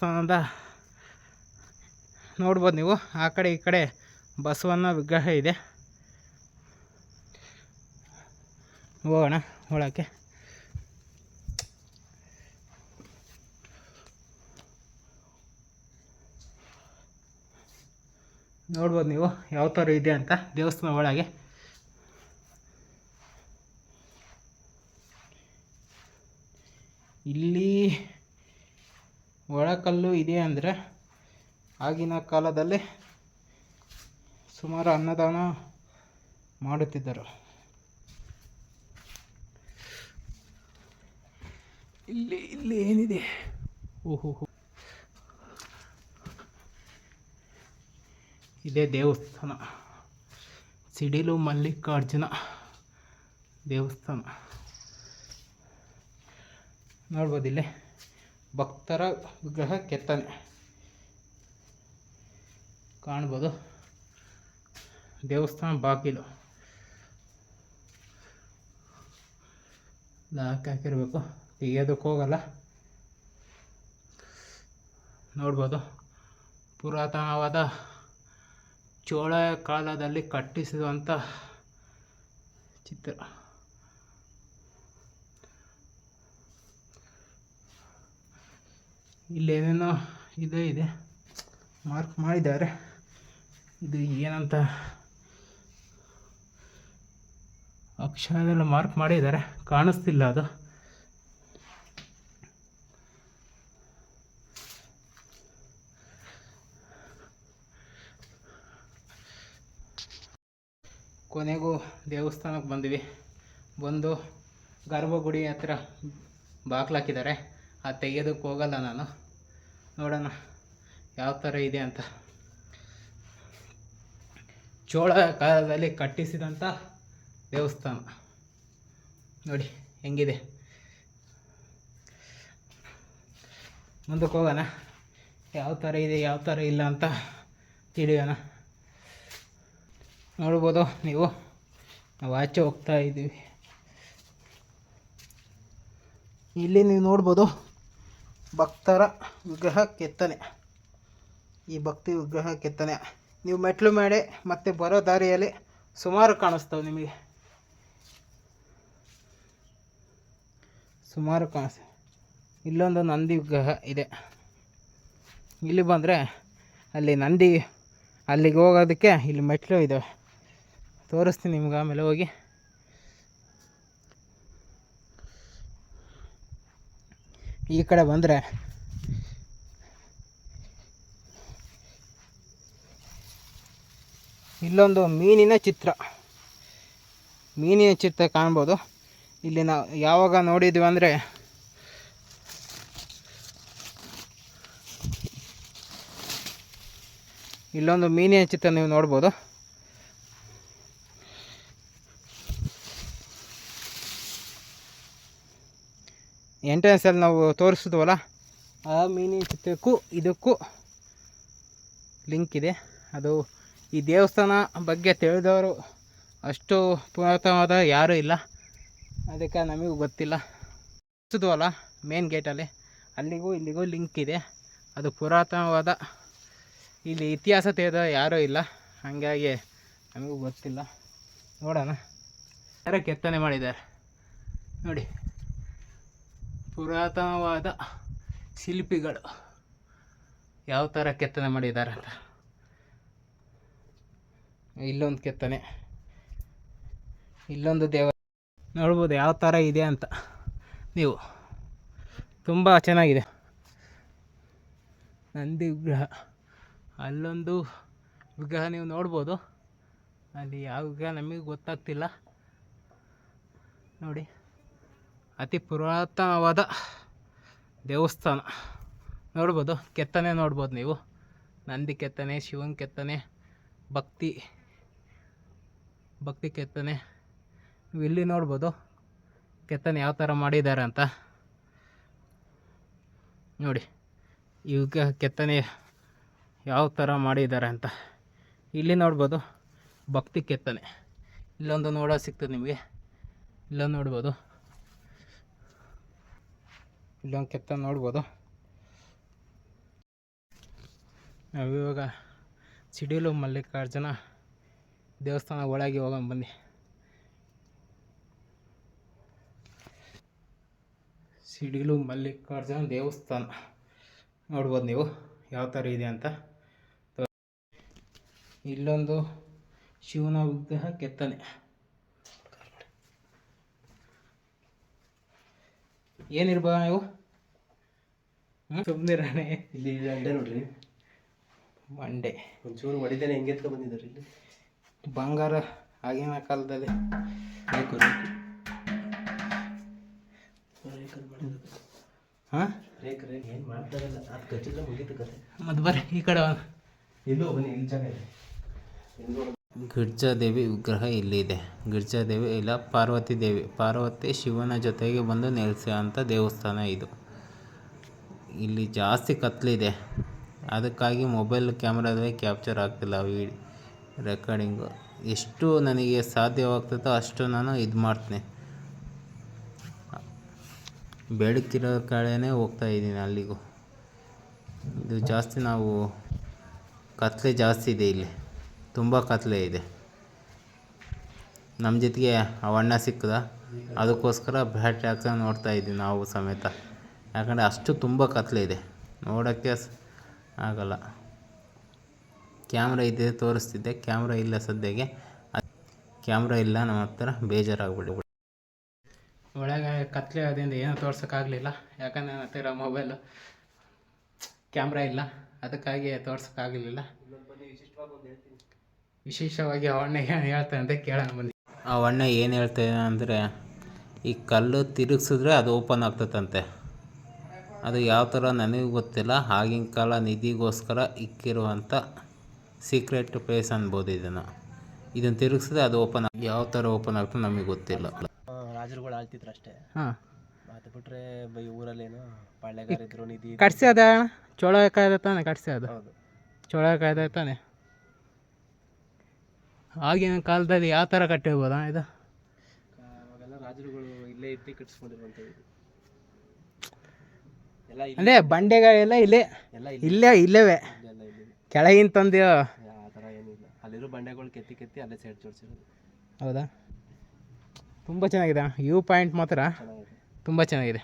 ದೇವಸ್ಥಾನದ ನೋಡ್ಬೋದು ನೀವು. ಆ ಕಡೆ ಈ ಕಡೆ ಬಸವಣ್ಣ ವಿಗ್ರಹ ಇದೆ. ಹೋಗೋಣ ಒಳಕ್ಕೆ ನೋಡ್ಬೋದು ನೀವು ಯಾವ ಥರ ಇದೆ ಅಂತ ದೇವಸ್ಥಾನ ಒಳಗೆ. ಇಲ್ಲಿ ಒಳಕಲ್ಲು ಇದೆ ಅಂದರೆ ಆಗಿನ ಕಾಲದಲ್ಲಿ ಸುಮಾರು ಅನ್ನದಾನ ಮಾಡುತ್ತಿದ್ದರು. ಇಲ್ಲಿ ಇಲ್ಲಿ ಏನಿದೆ? ಓಹೋ ಇದೇ ದೇವಸ್ಥಾನ. ಸಿಡಿಲು ಮಲ್ಲಿಕಾರ್ಜುನ ದೇವಸ್ಥಾನ. ನೋಡ್ಬೋದಿಲ್ಲೇ ಭಕ್ತರ ವಿಗ್ರಹ ಕೆತ್ತನೆ. ಕಾಣ್ಬೋದು. ದೇವಸ್ಥಾನ ಬಾಗಿಲು. ಲಾಕ್ ಹಾಕಿರ್ಬೇಕು. ತೆಗಿಯೋದಕ್ಕೆ ಹೋಗಲ್ಲ. ನೋಡ್ಬೋದು. ಪುರಾತನವಾದ ಚೋಳ ಕಾಲದಲ್ಲಿ ಕಟ್ಟಿಸಿದಂಥ ಚಿತ್ರ. ಇಲ್ಲೇನೇನೋ ಇದೆ ಇದೆ. ಮಾರ್ಕ್ ಮಾಡಿದ್ದಾರೆ. ಇದು ಏನಂತ? ಅಕ್ಷರದಲ್ಲಿ ಮಾರ್ಕ್ ಮಾಡಿದ್ದಾರೆ. ಕಾಣಿಸ್ತಿಲ್ಲ ಅದು. ಕೊನೆಗೂ ದೇವಸ್ಥಾನಕ್ಕೆ ಬಂದ್ವಿ. ಬಂದು ಗರ್ಭಗುಡಿ ಹತ್ರ ಬಾಗ್ಲು ಅದು ತೆಗೆಯೋದಕ್ಕೆ ಹೋಗಲ್ಲ ನಾನು. ನೋಡೋಣ ಯಾವ ಥರ ಇದೆ ಅಂತ. ಚೋಳ ಕಾಲದಲ್ಲಿ ಕಟ್ಟಿಸಿದಂಥ ದೇವಸ್ಥಾನ. ನೋಡಿ, ಹೆಂಗಿದೆ? ಮುಂದಕ್ಕೆ ಹೋಗೋಣ. ಯಾವ ಥರ ಇದೆ, ಯಾವ ಥರ ಇಲ್ಲ ಅಂತ ತಿಳಿಯೋಣ. ನೋಡ್ಬೋದು ನೀವು. ನಾವು ಆಚೆ ಹೋಗ್ತಾ ಇದ್ದೀವಿ. ಇಲ್ಲಿ ನೀವು ನೋಡ್ಬೋದು ಭಕ್ತರ ವಿಗ್ರಹ ಕೆತ್ತನೆ. ಈ ಭಕ್ತಿ ವಿಗ್ರಹ ಕೆತ್ತನೆ. ನೀವು ಮೆಟ್ಲು ಮಾಡಿ ಮತ್ತೆ ಬರೋ ದಾರಿಯಲ್ಲಿ ಸುಮಾರು ಕಾಣಿಸ್ತವೆ ನಿಮಗೆ. ಸುಮಾರು ಕಾಣಿಸ್ತವೆ. ಇಲ್ಲೊಂದು ನಂದಿ ವಿಗ್ರಹ ಇದೆ. ಇಲ್ಲಿ ಬಂದರೆ ಅಲ್ಲಿ ನಂದಿ ಅಲ್ಲಿಗೆ ಹೋಗೋದಕ್ಕೆ ಇಲ್ಲಿ ಮೆಟ್ಲು ಇದ್ದಾವೆ ತೋರಿಸ್ತೀನಿ ನಿಮ್ಗೆ ಆಮೇಲೆ ಹೋಗಿ. ಈ ಕಡೆ ಬಂದರೆ ಇಲ್ಲೊಂದು ಮೀನಿನ ಚಿತ್ರ. ಮೀನಿನ ಚಿತ್ರ ಕಾಣ್ಬೋದು. ಇಲ್ಲಿ ನಾವು ಯಾವಾಗ ನೋಡಿದ್ವಿ ಅಂದರೆ ಇಲ್ಲೊಂದು ಮೀನಿನ ಚಿತ್ರ ನೀವು ನೋಡ್ಬೋದು. ಎಂಟ್ರೆನ್ಸಲ್ಲಿ ನಾವು ತೋರಿಸಿದ್ವಲ್ಲ, ಆ ಮೀನಿನ ಚಿತ್ರಕ್ಕೂ ಇದಕ್ಕೂ ಲಿಂಕ್ ಇದೆ. ಅದು ಈ ದೇವಸ್ಥಾನ ಬಗ್ಗೆ ತಿಳಿದವರು ಅಷ್ಟು ಪುರಾತನವಾದ ಯಾರೂ ಇಲ್ಲ. ಅದಕ್ಕೆ ನಮಗೂ ಗೊತ್ತಿಲ್ಲ. ತೋರಿಸಿದ್ವಲ್ಲ ಮೇನ್ ಗೇಟಲ್ಲಿ ಅಲ್ಲಿಗೂ ಇಲ್ಲಿಗೂ ಲಿಂಕ್ ಇದೆ. ಅದು ಪುರಾತನವಾದ, ಇಲ್ಲಿ ಇತಿಹಾಸ ತಿಳಿದ ಯಾರೂ ಇಲ್ಲ. ಹಾಗಾಗಿ ನಮಗೂ ಗೊತ್ತಿಲ್ಲ. ನೋಡೋಣ. ಯಾರ ಕೆತ್ತನೆ ಮಾಡಿದ್ದಾರೆ. ನೋಡಿ. ಪುರಾತನವಾದ ಶಿಲ್ಪಿಗಳು ಯಾವ ಥರ ಕೆತ್ತನೆ ಮಾಡಿದ್ದಾರೆ ಅಂತ. ಇಲ್ಲೊಂದು ಕೆತ್ತನೆ. ಇಲ್ಲೊಂದು ದೇವ ನೋಡ್ಬೋದು ಯಾವ ಥರ ಇದೆ ಅಂತ. ನೀವು ತುಂಬ ಚೆನ್ನಾಗಿದೆ. ನಂದಿ ವಿಗ್ರಹ. ಅಲ್ಲೊಂದು ವಿಗ್ರಹ ನೀವು ನೋಡ್ಬೋದು. ಅಲ್ಲಿ ಯಾವ ವಿಗ್ರಹ ನಮಗೆ ಗೊತ್ತಾಗ್ತಿಲ್ಲ. ನೋಡಿ. ಅತಿ ಪುರಾತನವಾದ ದೇವಸ್ಥಾನ. ನೋಡ್ಬೋದು, ಕೆತ್ತನೆ ನೋಡ್ಬೋದು ನೀವು. ನಂದಿ ಕೆತ್ತನೆ, ಶಿವನ ಕೆತ್ತನೆ, ಭಕ್ತಿ ಭಕ್ತಿ ಕೆತ್ತನೆ. ಇಲ್ಲಿ ನೋಡ್ಬೋದು, ಕೆತ್ತನೆ ಯಾವ ಥರ ಮಾಡಿದ್ದಾರೆ ಅಂತ. ನೋಡಿ ಈಗ ಕೆತ್ತನೆ ಯಾವ ಥರ ಮಾಡಿದ್ದಾರೆ ಅಂತ. ಇಲ್ಲಿ ನೋಡ್ಬೋದು, ಭಕ್ತಿ ಕೆತ್ತನೆ. ಇಲ್ಲೊಂದು ನೋಡೋ ಸಿಗ್ತದೆ ನಿಮಗೆ. ಇಲ್ಲೊಂದು ನೋಡ್ಬೋದು. ಇಲ್ಲೊಂದು ಕೆತ್ತ ನೋಡ್ಬೋದು. ನಾವಿವಾಗ ಸಿಡಿಲು ಮಲ್ಲಿಕಾರ್ಜುನ ದೇವಸ್ಥಾನ ಒಳಗೆ ಹೋಗೋಣ ಬನ್ನಿ. ಸಿಡಿಲು ಮಲ್ಲಿಕಾರ್ಜುನ ದೇವಸ್ಥಾನ. ನೋಡ್ಬೋದು ನೀವು ಯಾವ ಥರ ಇದೆ ಅಂತ. ಇಲ್ಲೊಂದು ಶಿವನ ವಿಗ್ರಹ ಕೆತ್ತನೆ. ಏನಿರ್ಬ ನೀವು? ಸುಮ್ಮನಿರಾಣೆ ಇಲ್ಲಿ ಅಂಡೆ ನೋಡ್ರಿ. ಮಂಡೆ ಒಂಚೂರು ಹೊಡಿದೇನೆ ಹೆಂಗೆ ಎತ್ಕೊ ಬಂದಿದ್ದಾರೆ ಇಲ್ಲಿ. ಬಂಗಾರ ಆಗಿನ ಕಾಲದಲ್ಲಿ. ಬೇಕು ಹಾಂ? ರೇಕ್ ರೇಕ್ ಏನು ಮಾಡ್ತಾರಲ್ಲ ಅದು ಕಚ್ಚಿದ್ರೆ ಮುಗೀತು ಕತೆ. ಮತ್ತು ಬರ್ರಿ ಈ ಕಡೆ. ಇಲ್ಲೂ ಇಲ್ಲೋ ಬನ್ನಿ ಇಲ್ಲಿ ಜಾಗ ಇದೆ. ಗಿರ್ಜಾದೇವಿ ವಿಗ್ರಹ ಇಲ್ಲಿದೆ. ಗಿರ್ಜಾದೇವಿ ಇಲ್ಲ ಪಾರ್ವತಿ ದೇವಿ ಪಾರ್ವತಿ ಶಿವನ ಜೊತೆಗೆ ಬಂದು ನೆಲೆಸುವಂಥ ದೇವಸ್ಥಾನ ಇದು. ಇಲ್ಲಿ ಜಾಸ್ತಿ ಕತ್ಲಿದೆ. ಅದಕ್ಕಾಗಿ ಮೊಬೈಲ್ ಕ್ಯಾಮ್ರಾದಲ್ಲಿ ಕ್ಯಾಪ್ಚರ್ ಆಗ್ತಿಲ್ಲ ವಿ, ರೆಕಾರ್ಡಿಂಗು. ಎಷ್ಟು ನನಗೆ ಸಾಧ್ಯವಾಗ್ತದೋ ಅಷ್ಟು ನಾನು ಇದು ಮಾಡ್ತೀನಿ. ಬೆಳಕಿರೋ ಕಡೆನೇ ಹೋಗ್ತಾ ಇದ್ದೀನಿ ಅಲ್ಲಿಗೂ. ಇದು ಜಾಸ್ತಿ ನಾವು ಕತ್ತಲೆ ಜಾಸ್ತಿ ಇದೆ ಇಲ್ಲಿ. ತುಂಬ ಕತ್ಲೆ ಇದೆ. ನಮ್ಮ ಜೊತೆಗೆ ಅವಣ್ಣ ಸಿಕ್ಕದ. ಅದಕ್ಕೋಸ್ಕರ ಬ್ಯಾಟ್ರಿ ಹಾಕ್ಕೊಂಡು ನೋಡ್ತಾ ಇದ್ದೀವಿ ನಾವು ಸಮೇತ. ಯಾಕಂದರೆ ಅಷ್ಟು ತುಂಬ ಕತ್ಲೆ ಇದೆ. ನೋಡೋಕ್ಕೆ ಆಗಲ್ಲ. ಕ್ಯಾಮ್ರಾ ಇದೆ ತೋರಿಸ್ತಿದ್ದೆ. ಕ್ಯಾಮ್ರಾ ಇಲ್ಲ ಸದ್ಯಕ್ಕೆ. ಕ್ಯಾಮ್ರಾ ಇಲ್ಲ, ನಮ್ಮ ಹತ್ರ ಬೇಜಾರಾಗ್ಬಿಡಿ ಒಳಗೆ ಕತ್ಲೆ ಅದರಿಂದ ಏನೂ ತೋರ್ಸೋಕ್ಕಾಗಲಿಲ್ಲ ಯಾಕಂದರೆ ನನ್ನ ಹತ್ತಿರ ಮೊಬೈಲು ಕ್ಯಾಮ್ರಾ ಇಲ್ಲ. ಅದಕ್ಕಾಗಿ ತೋರ್ಸೋಕ್ಕಾಗಲಿಲ್ಲ ವಿಶೇಷವಾಗಿ ಅವಣ್ಣ ಏನು ಹೇಳ್ತಾನೆ ಅಂತ ಕೇಳೋಣ ಬಂದು ಅವಣ್ಣ ಏನು ಹೇಳ್ತಾನೆ ಅಂದರೆ ಈ ಕಲ್ಲು ತಿರುಗಿಸಿದ್ರೆ ಅದು ಓಪನ್ ಆಗ್ತದಂತೆ ಅದು ಯಾವ ಥರ ನನಗೆ ಗೊತ್ತಿಲ್ಲ ಆಗಿನ ಕಾಲ ನಿಧಿಗೋಸ್ಕರ ಇಕ್ಕಿರುವಂಥ ಸೀಕ್ರೆಟ್ ಪ್ಲೇಸ್ ಅನ್ಬೋದು ಇದನ್ನು. ಇದನ್ನು ತಿರುಗಿಸಿದ್ರೆ ಅದು ಓಪನ್ ಯಾವ ಥರ ಓಪನ್ ಆಗ್ತದೆ ನಮಗೆ ಗೊತ್ತಿಲ್ಲ. ರಾಜರುಗಳು ಆಳ್ತಿದ್ರು ಅಷ್ಟೇ. ಹಾಂ. ಮಾತು ಬಿಟ್ರೆ ಬೈ ಊರಲ್ಲೇನು ಪಾಳ್ಯಗಾರಿದ್ರು ನಿಧಿ ಕಟ್ಸಿ ಅದ ಚೋಳ ಕಾಯ್ದೆ ತಾನೆ ಕಟ್ಸಿ ಅದು ಹೌದು. ಚೋಳ ಕಾಯ್ದೆ ತಾನೆ? ಆಗಿನ ಕಾಲದಲ್ಲಿ ಯಾವ ಥರ ಕಟ್ಟಿರ್ಬೋದಾ ಇದು? ಅವಾಗೆಲ್ಲ ರಾಜರುಗಳು ಇಲ್ಲೇ ಇದ್ದು ಕಟ್ಸ್ಕೊಂಡಿರುವಂಥದ್ದು ಎಲ್ಲ ಇಲ್ಲಿ ಅಂದರೆ ಬಂಡೆಗಳೆಲ್ಲ ಇಲ್ಲೇ ಎಲ್ಲ ಇಲ್ಲೇ. ಇಲ್ಲವೇ. ಇಲ್ಲೆಲ್ಲ ಇಲ್ಲಿ ಕೆಳಗಿನ ತಂದು ಆ ಥರ ಏನಿಲ್ಲ ಅಲ್ಲಿರೋ ಬಂಡೆಗಳು ಕೆತ್ತಿ ಕೆತ್ತಿ ಅಲ್ಲೇ ಸೈಡ್ ಜೋಡಿಸಿರೋದು. ಹೌದಾ? ತುಂಬ ಚೆನ್ನಾಗಿದೆ. ವ್ಯೂ ಪಾಯಿಂಟ್ ಮಾತ್ರ. ಚೆನ್ನಾಗಿದೆ. ತುಂಬ ಚೆನ್ನಾಗಿದೆ.